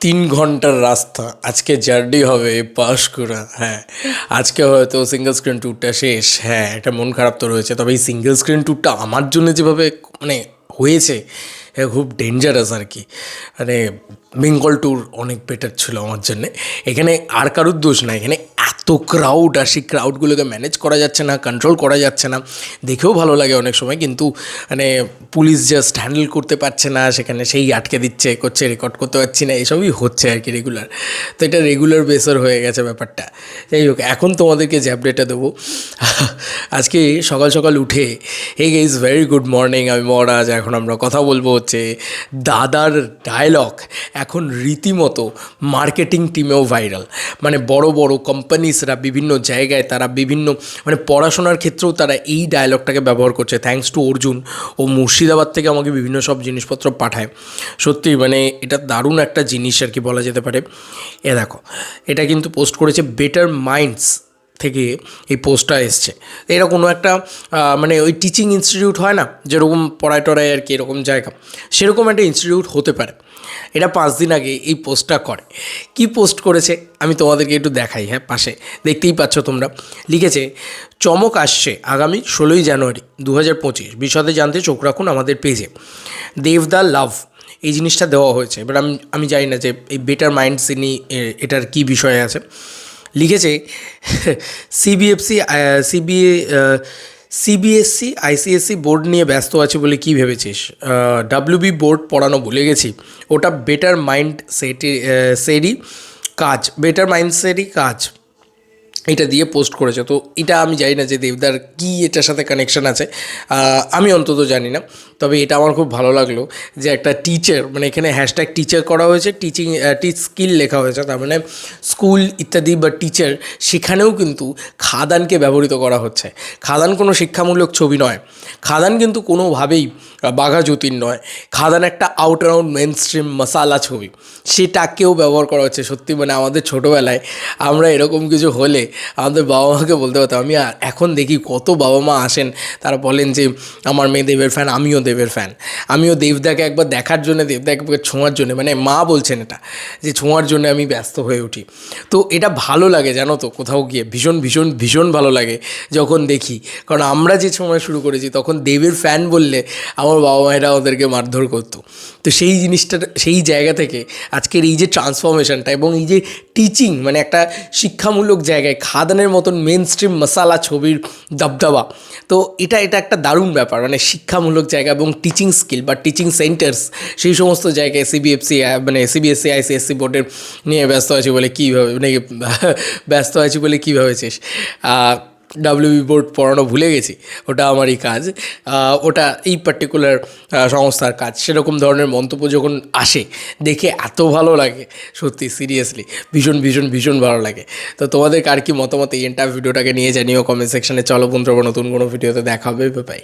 তিন ঘণ্টার রাস্তা। আজকে জার্নি হবে পাঁশকুড়া হ্যাঁ। আজকে হয়তো সিঙ্গেল স্ক্রিন ট্যুরটা শেষ হ্যাঁ একটা মন খারাপ তো রয়েছে। তবে এই সিঙ্গেল স্ক্রিন ট্যুরটা আমার জন্য যেভাবে মানে হয়েছে খুব ডেঞ্জারাস আর কি। মানে বেঙ্গল ট্যুর অনেক বেটার ছিল আমার জন্যে। এখানে আর কারোর দোষ না এখানে ক্রাউড আর সেই ক্রাউডগুলোকে ম্যানেজ করা যাচ্ছে না কন্ট্রোল করা যাচ্ছে না। দেখেও ভালো লাগে অনেক সময়, কিন্তু মানে পুলিশ জাস্ট হ্যান্ডেল করতে পারছে না, সেখানে সেই আটকে দিচ্ছে, করছে রেকর্ড করতে পারছি না, এসবই হচ্ছে আর কি রেগুলার তো এটা রেগুলার বেসর হয়ে গেছে ব্যাপারটা। যাই হোক, এখন তোমাদেরকে আপডেটটা দেবো। আজকে সকাল সকাল উঠে hey is very good morning আমি মহারাজ, এখন আমরা কথা বলব হচ্ছে দাদার ডায়লগ এখন রীতিমতো মার্কেটিং টিমেও ভাইরাল মানে বড় বড় কোম্পানিসরা বিভিন্ন জায়গায়, তারা বিভিন্ন মানে পড়াশোনার ক্ষেত্রেও তারা এই ডায়লগটাকে ব্যবহার করছে। থ্যাংকস টু অর্জুন ও মুর্শিদাবাদ থেকে আমাকে বিভিন্ন সব জিনিসপত্র পাঠায়। সত্যি মানে এটা দারুণ একটা জিনিস আর কি বলা যেতে পারে। এ দেখো, এটা কিন্তু পোস্ট করেছে বেটার মাইন্ডস থেকে এই পোস্টটা এসছে। এটা কোনো একটা মানে ওই টিচিং ইনস্টিটিউট হয় না, যেরকম পড়ায় টড়ায় আর কি এরকম জায়গা, সেরকম একটা ইনস্টিটিউট হতে পারে। এটা পাঁচ দিন আগে এই পোস্টটা করে। কি পোস্ট করেছে, আমি তোমাদেরকে একটু দেখাই হ্যাঁ পাশে। দেখতেই পাচ্ছ তোমরা। লিখেছে, চমক আসছে আগামী ষোলোই জানুয়ারি দু হাজার পঁচিশ। বিশদে জানতে চোখ রাখুন আমাদের পেজে দেবদা লাভ। এই জিনিসটা দেওয়া হয়েছে। এবার আমি আমি জানি না যে এই বেটার মাইন্ডস ইনি এটার কী বিষয় আছে। লিখেছে CBFC CBA CBSE ICSE board নিয়ে ব্যস্ত আছে বলে কি ভেবেছিস? ডাব্লিউবি বোর্ড পড়ানো ভুলে গেছি। ওটা বেটার মাইন্ড সেটি সেরই কাজ বেটার মাইন্ড সেটই কাজ। এটা দিয়ে পোস্ট করেছে। তো এটা আমি জানি না যে দেবদার কী এটার সাথে কানেকশন আছে। আমি অন্তত জানি না। তবে এটা আমার খুব ভালো লাগল যে একটা টিচার মানে এখানে হ্যাশট্যাগ টিচার করা হয়েছে টিচিং টিচ স্কিল লেখা হয়েছে। তার মানে স্কুল ইত্যাদি বা টিচার সেখানেও কিন্তু খাদানকে ব্যবহৃত করা হচ্ছে। খাদান কোনো শিক্ষামূলক ছবি নয়। খাদান কিন্তু কোনোভাবেই বাঘা জ্যোতির নয়। খাদান একটা out around main stream masala ছবি। সেটাকেও ব্যবহার করা হচ্ছে। সত্যি মানে আমাদের ছোটোবেলায় আমরা এরকম কিছু হলে আমাদের বাবা মাকে বলতে পারতাম, আমি আর এখন দেখি কত বাবা মা আসেন, তারা বলেন যে, আমার মেয়ে দেবের ফ্যান আমিও দেবের ফ্যান আমিও দেবদাকে একবার দেখার জন্য, দেবদাকে ছোঁয়ার জন্য মানে মা বলছেন এটা, যে ছোঁয়ার জন্য আমি ব্যস্ত হয়ে উঠি। তো এটা ভালো লাগে, জানো তো, কোথাও গিয়ে, ভীষণ ভীষণ ভীষণ ভালো লাগে যখন দেখি। কারণ আমরা যে সময় শুরু করেছি, তখন দেবের ফ্যান বললে আমার বাবা মায়েরা ওদেরকে মারধর করতো। তো সেই জিনিসটা, সেই জায়গা থেকে আজকের এই যে ট্রান্সফরমেশনটা এবং এই যে টিচিং মানে একটা শিক্ষামূলক জায়গায় খাদানের মতন মেন স্ট্রিম মশালা ছবির দবদবা। তো এটা এটা একটা দারুণ ব্যাপার মানে শিক্ষামূলক জায়গা এবং টিচিং স্কিল বা টিচিং সেন্টার্স সেই সমস্ত জায়গায় সিবিএফসি মানে সিবিএসসি আইসিএসসি বোর্ডের নিয়ে ব্যস্ত আছি বলে কীভাবে মানে ব্যস্ত আছি বলে কী ভেবেছিস ডাব্লিউবি বোর্ড পড়ানো ভুলে গেছি, ওটা আমারই কাজ। ওটা এই পার্টিকুলার সংস্থার কাজ। সেরকম ধরনের মন্তব্য যখন আসে, দেখে এত ভালো লাগে, সত্যি সিরিয়াসলি ভীষণ ভীষণ ভীষণ ভালো লাগে। তো তোমাদের কার কি মতামত এই এন্টার ভিডিওটাকে নিয়ে জানিও কমেন্ট সেকশানে চলো বন্ধুরা নতুন কোনো ভিডিওতে দেখাবে বাই